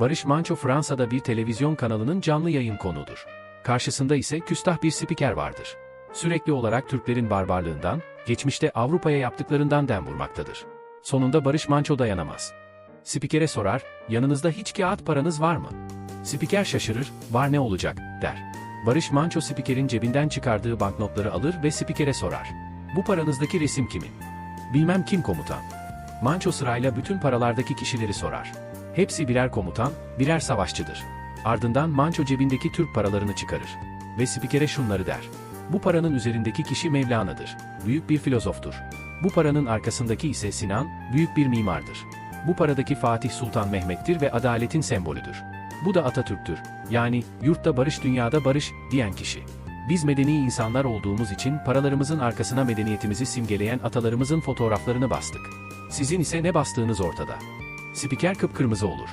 Barış Manço Fransa'da bir televizyon kanalının canlı yayın konuğudur. Karşısında ise küstah bir spiker vardır. Sürekli olarak Türklerin barbarlığından, geçmişte Avrupa'ya yaptıklarından dem vurmaktadır. Sonunda Barış Manço dayanamaz. Spikere sorar, yanınızda hiç kağıt paranız var mı? Spiker şaşırır, var ne olacak, der. Barış Manço spikerin cebinden çıkardığı banknotları alır ve spikere sorar. Bu paranızdaki resim kimin? Bilmem kim komutan. Manço sırayla bütün paralardaki kişileri sorar. Hepsi birer komutan, birer savaşçıdır. Ardından Manço cebindeki Türk paralarını çıkarır. Ve spikere şunları der. Bu paranın üzerindeki kişi Mevlana'dır. Büyük bir filozoftur. Bu paranın arkasındaki ise Sinan, büyük bir mimardır. Bu paradaki Fatih Sultan Mehmet'tir ve adaletin sembolüdür. Bu da Atatürk'tür. Yani, yurtta barış dünyada barış, diyen kişi. Biz medeni insanlar olduğumuz için paralarımızın arkasına medeniyetimizi simgeleyen atalarımızın fotoğraflarını bastık. Sizin ise ne bastığınız ortada. Spiker kıpkırmızı olur.